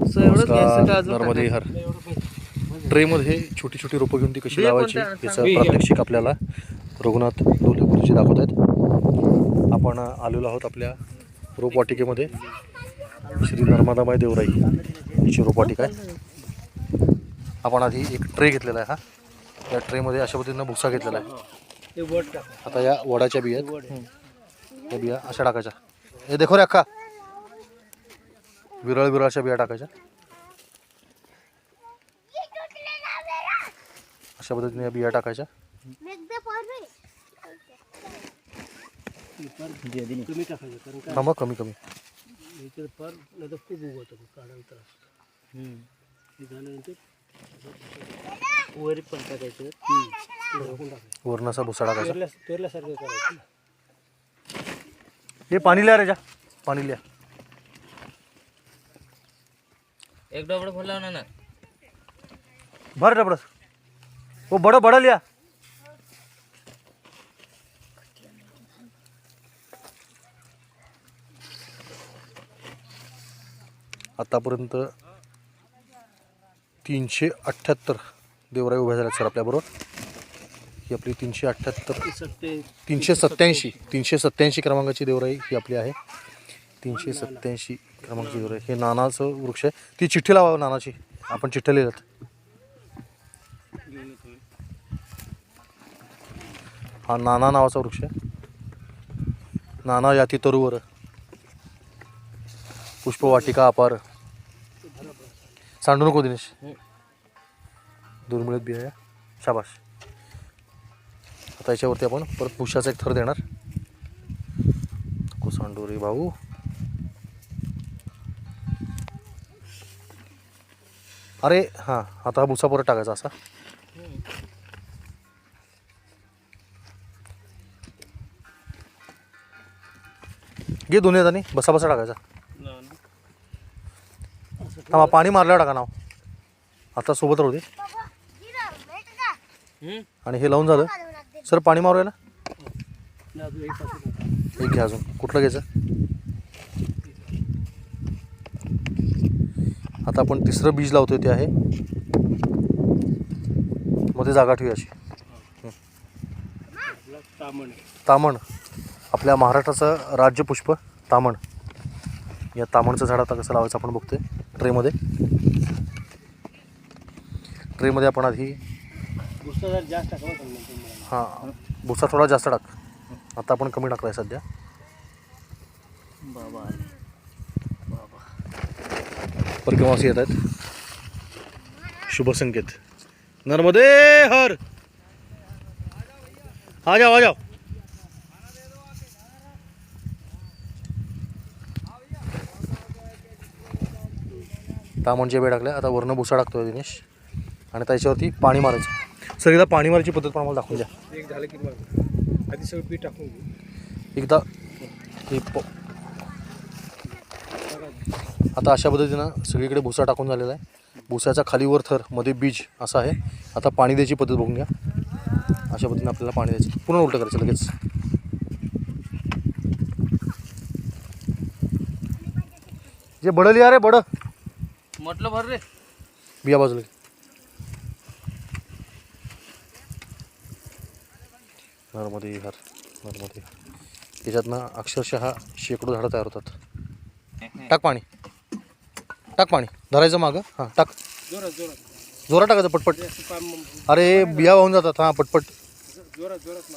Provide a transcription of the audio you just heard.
नर्मदे हर. ट्रेमध्ये छोटी छोटी रोपं घेऊन ती कशी लावायची? याचं. प्रात्यक्षिक आपल्याला रघुनाथ डोले गुरुजी दाखवत आहेत आपण आलेलो आहोत आपल्या रोपवाटिकेमध्ये. श्री नर्मदाबाई देवराई हिची रोपवाटिका आहे. आपण आधी एक ट्रे घेतलेला आहे हा. या ट्रेमध्ये अशा पद्धतीनं भुसा घेतलेला आहे. आता या वडाच्या बिया आहेत. या बिया अशा टाकायच्या. हे देखो रे अक्का. विरळ विरळच्या बिया टाकायच्या. अशा पद्धतीने या बिया टाकायच्या. कमी टाकायचं कारण काय थांबा कमी कमी. इथे फार नाही तर खूप उगवतं काढायला त्रास हे झाल्यानंतर वरी पण टाकायचं झाकून भुसा टाकायचा. पेरल्या पेरल्यासारखं करायचं. हे पाणी लिहा रे जा. पाणी लिहा. एक डबड भरला ना ना. भर डबडस हो बडं बडं लिहा. आतापर्यंत तीनशे अठ्ठ्याहत्तर देवराई उभ्या झाल्यात सर आपल्याबरोबर. ही आपली तीनशे अठ्ठ्याहत्तर तीनशे सत्याऐंशी तीनशे सत्याऐंशी क्रमांकाची देवराई ही आपली आहे. तीनशे सत्याऐंशी क्रमांकाची देवराई हे नानाचं वृक्ष आहे. ती चिठ्ठी लावा नानाची. आपण चिठ्ठ्या लिहिल्यात. हा नाना नावाचा वृक्ष आहे. नाना याती तरुवर. पुष्पवाटिका अपार. सांडू नको दिनेश. दुर्मिळत बिया. शाबाश. आता याच्यावरती आपण परत पुष्याचा एक थर देणार. नको सांडू रे भाऊ. अरे हां आता हा भुसा परत टाकायचा असा. घे दोन्ही हाताने बसा बसा टाकायचा. थांबा पाणी मारलं टाका नाव. आता सोबत राहू दे. आणि हे लावून झालं. सर पाणी मारूया ना एक घ्या अजून. कुठलं घ्यायचं? आता आपण तिसरं बीज लावतो ते आहे. मध्ये जागा ठेवू अशी. तामण. तामण आपल्या महाराष्ट्राचं राज्यपुष्प तामण. या तामणचं झाड आता कसं लावायचं आपण बघतोय ट्रेमध्ये. ट्रेमध्ये आपण आधी हां भुसा थोडा जास्त टाक. आता आपण कमी टाकला आहे सध्या. बाबा. परगमासी येत आहेत? शुभ संकेत. नर्मदे हर! आ जाओ आ जाओ. तामणच्या बेड टाकल्या आता वरनं भुसा टाकतोय दिनेश. आणि त्याच्यावरती पाणी मारायचं. सगळीला पाणी मारायची पद्धत पण आम्हाला दाखवून द्या. एक झालं की मग. आधी सगळं पीठ टाकून घेऊ एकदा हे आता अशा पद्धतीनं सगळीकडे भुसा टाकून झालेला आहे. भुसाच्या खालीवर थरमध्ये बीज असं आहे. आता पाणी द्यायची पद्धत बघून घ्या. अशा पद्धतीनं आपल्याला पाणी द्यायचं. पुन्हा उलटं करायचं लगेच. जे बडं लिहा रे बडं. म्हटलं भर रे. बिया बाजूला. नर्मदे हर नर्मदे हर. याच्यातनं अक्षरशः शेकडो झाडं तयार होतात. टाक पाणी. टाक पाणी. धरायचं मागं. हां टाक. जोरात जोरात. टाकायचं पटपट. अरे बिया वाहून जातात. हां पटपट. जोरात जोरात